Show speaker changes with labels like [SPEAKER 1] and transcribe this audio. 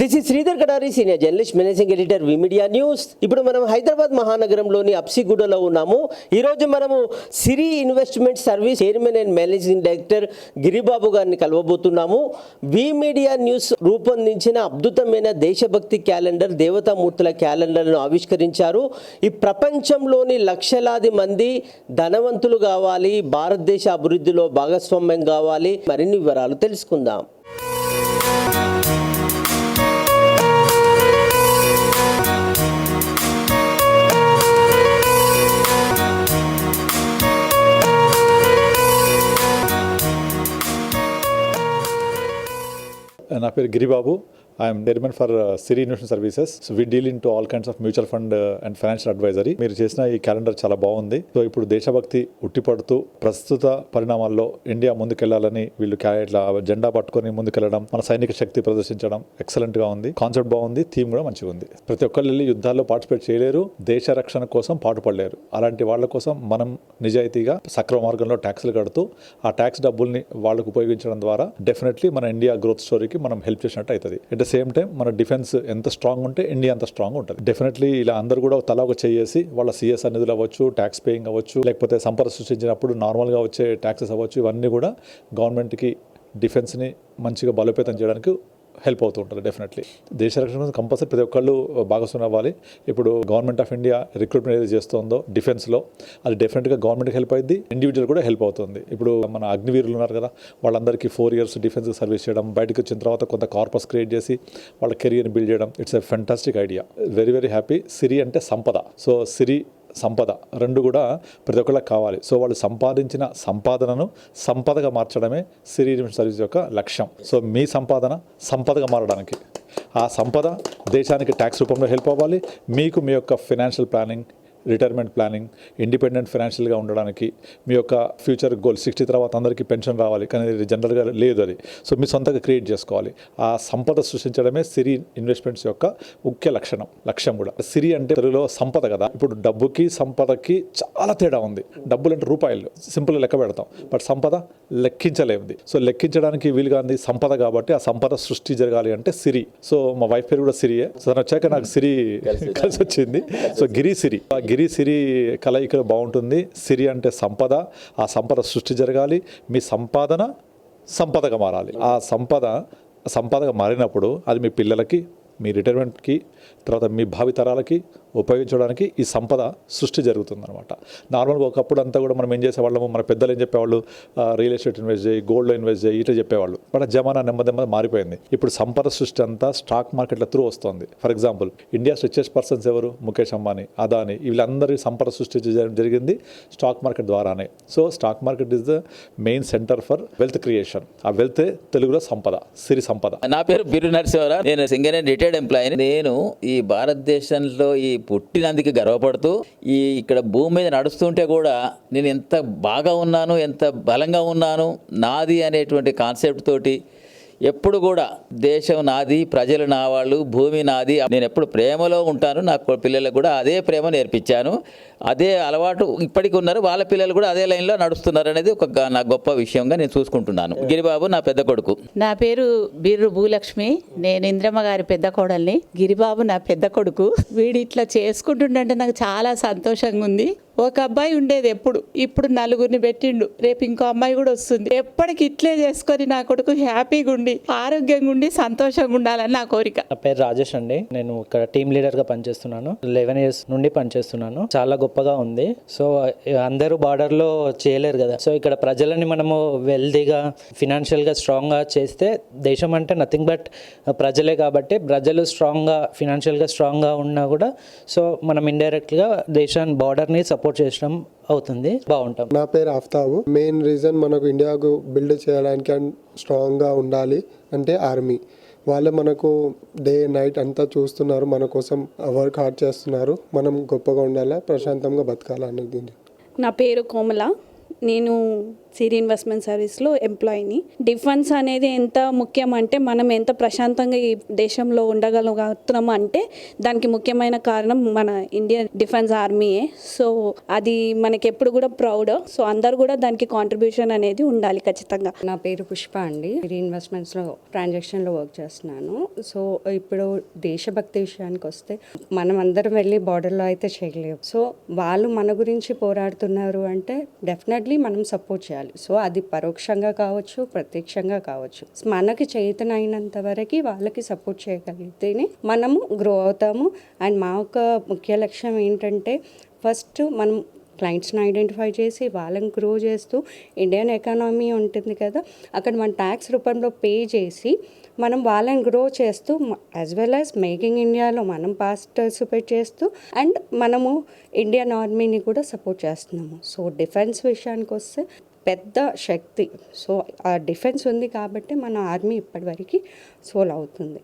[SPEAKER 1] This is Sridhar Kadari senior journalist managing editor V media news ఇప్పుడు మనం హైదరాబాద్ మహానగరంలోని అప్సిగూడలో ఉన్నాము. ఈరోజు మనము Siri investment service chairman and managing director Giribabu గారిని కలవబోతున్నాము. వి మీడియా న్యూస్ రూపొందించిన అద్భుతమైన దేశభక్తి క్యాలెండర్ దేవతామూర్తుల క్యాలెండర్ను ఆవిష్కరించారు. ఈ ప్రపంచంలోని లక్షలాది మంది ధనవంతులు కావాలి భారతదేశ అభివృద్ధిలో భాగస్వామ్యం కావాలి. మరిన్ని వివరాలు తెలుసుకుందాం.
[SPEAKER 2] నా పేరు Giribabu. I'm chairman for Siri investment services so we deal in to all kinds of mutual fund and financial advisory మీరు చేసిన ఈ క్యాలెండర్ చాలా బాగుంది. సో ఇప్పుడు దేశభక్తి ఉట్టిపడుతూ ప్రస్తుత పరిణామాల్లో ఇండియా ముందుకెళ్ళాలని వీళ్ళు ఇట్లా జెండా పట్టుకొని ముందుకెళ్ళడం మన సైనిక శక్తి ప్రదర్శించడం ఎక్సలెంట్గా ఉంది. కాన్సెప్ట్ బాగుంది థీమ్ కూడా మంచిగా ఉంది. ప్రతి ఒక్కళ్ళు వెళ్ళి యుద్ధాల్లో పార్టిసిపేట్ చేయలేరు దేశ రక్షణ కోసం పాటుపడలేరు. అలాంటి వాళ్ళ కోసం మనం నిజాయితీగా సక్రమ మార్గంలో ట్యాక్స్లు కడుతూ ఆ ట్యాక్స్ డబ్బుల్ని వాళ్ళకు ఉపయోగించడం ద్వారా డెఫినెట్లీ మన ఇండియా గ్రోత్ స్టోరీకి మనం హెల్ప్ చేసినట్టు అవుతుంది. ద సేమ్ టైం మన డిఫెన్స్ ఎంత స్ట్రాంగ్ ఉంటే ఇండియా అంత స్ట్రాంగ్ ఉంటుంది. డెఫినెట్లీ ఇలా అందరూ కూడా తల ఒక చేసి వాళ్ళ సిఎస్ఆర్ నిధులు అవ్వచ్చు ట్యాక్స్ పేయింగ్ అవ్వచ్చు లేకపోతే సంపద సృష్టించినప్పుడు నార్మల్గా వచ్చే ట్యాక్సెస్ అవ్వచ్చు ఇవన్నీ కూడా గవర్నమెంట్కి డిఫెన్స్ని మంచిగా బలోపేతం చేయడానికి హెల్ప్ అవుతూ ఉంటుంది డెఫినెట్లీ దేశ రక్షణ కోసం కంపల్సరీ ప్రతి ఒక్కళ్ళు భాగస్వామి అవ్వాలి. ఇప్పుడు గవర్నమెంట్ ఆఫ్ ఇండియా రిక్రూట్మెంట్ ఏది చేస్తుందో డిఫెన్స్లో అది డెఫినెట్గా గవర్నమెంట్కి హెల్ప్ అయింది ఇండివిజువల్ కూడా హెల్ప్ అవుతుంది. ఇప్పుడు మన అగ్నివీరులు ఉన్నారు కదా వాళ్ళందరికీ ఫోర్ ఇయర్స్ డిఫెన్స్ సర్వీస్ చేయడం బయటకు వచ్చిన తర్వాత కొంత కార్పస్ క్రియేట్ చేసి వాళ్ళ కెరియర్ని బిల్డ్ చేయడం it's a fantastic idea very very happy Siri అంటే సంపద. సో సిరి సంపద రెండు కూడా ప్రతి ఒక్కళ్ళకి కావాలి. సో వాళ్ళు సంపాదించిన సంపాదనను సంపదగా మార్చడమే సిరీ సర్వీస్ యొక్క లక్ష్యం. సో మీ సంపాదన సంపదగా మారడానికి. ఆ సంపద దేశానికి ట్యాక్స్ రూపంలో హెల్ప్ అవ్వాలి. మీకు మీ యొక్క financial planning retirement planning independent ఫైనాన్షియల్గా ఉండడానికి మీ యొక్క ఫ్యూచర్ గోల్ సిక్స్టీ తర్వాత అందరికీ పెన్షన్ రావాలి కానీ ఇది జనరల్గా లేదు అది. సో మీ సొంతంగా క్రియేట్ చేసుకోవాలి. ఆ సంపద సృష్టించడమే సిరి ఇన్వెస్ట్మెంట్స్ యొక్క ముఖ్య లక్షణం లక్ష్యం కూడా. సిరి అంటే తెలుగులో సంపద కదా. ఇప్పుడు డబ్బుకి సంపదకి చాలా తేడా ఉంది. డబ్బులు అంటే రూపాయలు సింపుల్గా లెక్క పెడతాం. బట్ సంపద లెక్కించలేముంది. సో లెక్కించడానికి వీలుగా ఉంది సంపద కాబట్టి ఆ సంపద సృష్టి జరగాలి అంటే సిరి. సో మా వైఫ్ పేరు కూడా సిరియే. సో వచ్చాక నాకు సిరి కలిసి వచ్చింది. సో గిరి సిరి. ఆ గిరి సిరి కలయిక బాగుంటుంది. సిరి అంటే సంపద. ఆ సంపద సృష్టి జరగాలి. మీ సంపాదన సంపదగా మారాలి. ఆ సంపద సంపదగా మారినప్పుడు అది మీ పిల్లలకి మీ రిటైర్మెంట్కి తర్వాత మీ భావితరాలకి ఉపయోగించడానికి ఈ సంపద సృష్టి జరుగుతుందన్నమాట. నార్మల్గా ఒకప్పుడు అంతా కూడా మనం ఏం చేసేవాళ్ళము? మన పెద్దలు ఏం చెప్పేవాళ్ళు? రియల్ ఎస్టేట్ ఇన్వెస్ట్ చేయి గోల్డ్లో ఇన్వెస్ట్ చేయి ఇట్లా చెప్పేవాళ్ళు. బట్ జమానా నెమ్మది నెమ్మది మారిపోయింది. ఇప్పుడు సంపద సృష్టి అంతా స్టాక్ మార్కెట్ల త్రూ వస్తుంది. For example India's richest persons ఎవరు? ముఖేష్ అంబానీ అదాని వీళ్ళందరి సంపద సృష్టి జరిగింది స్టాక్ మార్కెట్ ద్వారానే. So stock market is the main centre for wealth creation ఆ వెల్త్ తెలుగులో సంపద సిరి సంపద.
[SPEAKER 3] నా పేరు బిరు నరసింహరావు. నేను సింగరేణి రిటైర్డ్ ఎంప్లాయీని నేను ఈ భారతదేశంలో ఈ పుట్టినందుకు గర్వపడుతూ ఈ ఇక్కడ భూమి మీద నడుస్తుంటే కూడా నేను ఎంత బాగా ఉన్నాను ఎంత బలంగా ఉన్నాను నాది అనేటువంటి కాన్సెప్ట్ తోటి ఎప్పుడు కూడా దేశం నాది ప్రజలు నా వాళ్ళు భూమి నాది. నేను ఎప్పుడు ప్రేమలో ఉంటాను. నా పిల్లలకు కూడా అదే ప్రేమ నేర్పించాను. అదే అలవాటు ఇప్పటికి ఉన్నారు. వాళ్ళ పిల్లలు కూడా అదే లైన్లో నడుస్తున్నారు అనేది ఒక నా గొప్ప విషయంగా నేను చూసుకుంటున్నాను. గిరిబాబు నా పెద్ద కొడుకు.
[SPEAKER 4] నా పేరు బీర్రు భూలక్ష్మి. నేను ఇంద్రమ్మ గారి పెద్ద కోడల్ని. గిరిబాబు నా పెద్ద కొడుకు. వీడు ఇట్లా చేసుకుంటుండంటే నాకు చాలా సంతోషంగా ఉంది ఒక అబ్బాయి ఉండేది ఎప్పుడు. ఇప్పుడు నలుగురిని పెట్టిండు. రేపు ఇంకో అమ్మాయి కూడా వస్తుంది. ఎప్పటికి ఇట్లే చేసుకొని నా కొడుకు హ్యాపీగా ఉండి ఆరోగ్యంగా ఉండి సంతోషంగా ఉండాలని నా కోరిక.
[SPEAKER 5] నా పేరు రాజేష్ అండి. నేను ఇక్కడ టీమ్ లీడర్గా పనిచేస్తున్నాను. లెవెన్ ఇయర్స్ నుండి పనిచేస్తున్నాను. చాలా గొప్పగా ఉంది. సో అందరూ బార్డర్లో చేయలేరు కదా. సో ఇక్కడ ప్రజలని మనము వెల్దీగా ఫినాన్షియల్గా స్ట్రాంగ్గా చేస్తే దేశం అంటే నథింగ్ బట్ ప్రజలే కాబట్టి ప్రజలు స్ట్రాంగ్గా ఫినాన్షియల్గా స్ట్రాంగ్గా ఉన్నా కూడా సో మనం ఇండైరెక్ట్గా దేశాన్ని బార్డర్ని సపోర్ట్ చేయడం అవుతుంది. బాగుంటాం.
[SPEAKER 6] నా పేరు ఆఫ్తాబు. మెయిన్ రీజన్ మనకు ఇండియాకు బిల్డ్ చేయడానికి అండ్ స్ట్రాంగ్గా ఉండాలి అంటే ఆర్మీ వాళ్ళే మనకు డే నైట్ అంతా చూస్తున్నారు మన కోసం వర్క్ హార్డ్ చేస్తున్నారు. మనం గొప్పగా ఉండాలా ప్రశాంతంగా బతకాలా అనేది.
[SPEAKER 7] నా పేరు కోమల. నేను సిరి ఇన్వెస్ట్మెంట్ సర్వీస్లో ఎంప్లాయీని. డిఫెన్స్ అనేది ఎంత ముఖ్యం అంటే మనం ఎంత ప్రశాంతంగా ఈ దేశంలో ఉండగలుగుతున్నాం అంటే దానికి ముఖ్యమైన కారణం మన ఇండియన్ డిఫెన్స్ ఆర్మీయే. సో అది మనకి ఎప్పుడు కూడా ప్రౌడ్. సో అందరు కూడా దానికి కాంట్రిబ్యూషన్ అనేది ఉండాలి ఖచ్చితంగా.
[SPEAKER 8] నా పేరు పుష్ప అండి. సిరి ఇన్వెస్ట్మెంట్స్లో ట్రాన్సాక్షన్లో వర్క్ చేస్తున్నాను. సో ఇప్పుడు దేశభక్తి విషయానికి వస్తే మనం అందరం వెళ్ళి బార్డర్లో అయితే చేయలేము. సో వాళ్ళు మన గురించి పోరాడుతున్నారు అంటే డెఫినెట్లీ మనం సపోర్ట్ చేయాలి. సో అది పరోక్షంగా కావచ్చు ప్రత్యక్షంగా కావచ్చు. మనకి చేతనైనంత వరకు వాళ్ళకి సపోర్ట్ చేయగలిగితేనే మనము గ్రో అవుతాము. అండ్ మా యొక్క ముఖ్య లక్ష్యం ఏంటంటే ఫస్ట్ మనం క్లయింట్స్ని ఐడెంటిఫై చేసి వాళ్ళని గ్రో చేస్తూ ఇండియన్ ఎకానమీ ఉంటుంది కదా అక్కడ మన ట్యాక్స్ రూపంలో పే చేసి మనం వాళ్ళని గ్రో చేస్తూ యాజ్ వెల్ యాజ్ మేకింగ్ ఇండియాలో మనం పార్టిసిపేట్ చేస్తూ అండ్ మనము ఇండియన్ ఆర్మీని కూడా సపోర్ట్ చేస్తున్నాము. సో డిఫెన్స్ విషయానికి వస్తే పెద్ద శక్తి. సో ఆ డిఫెన్స్ ఉంది కాబట్టి మన ఆర్మీ ఇప్పటివరకు సోల్ అవుతుంది.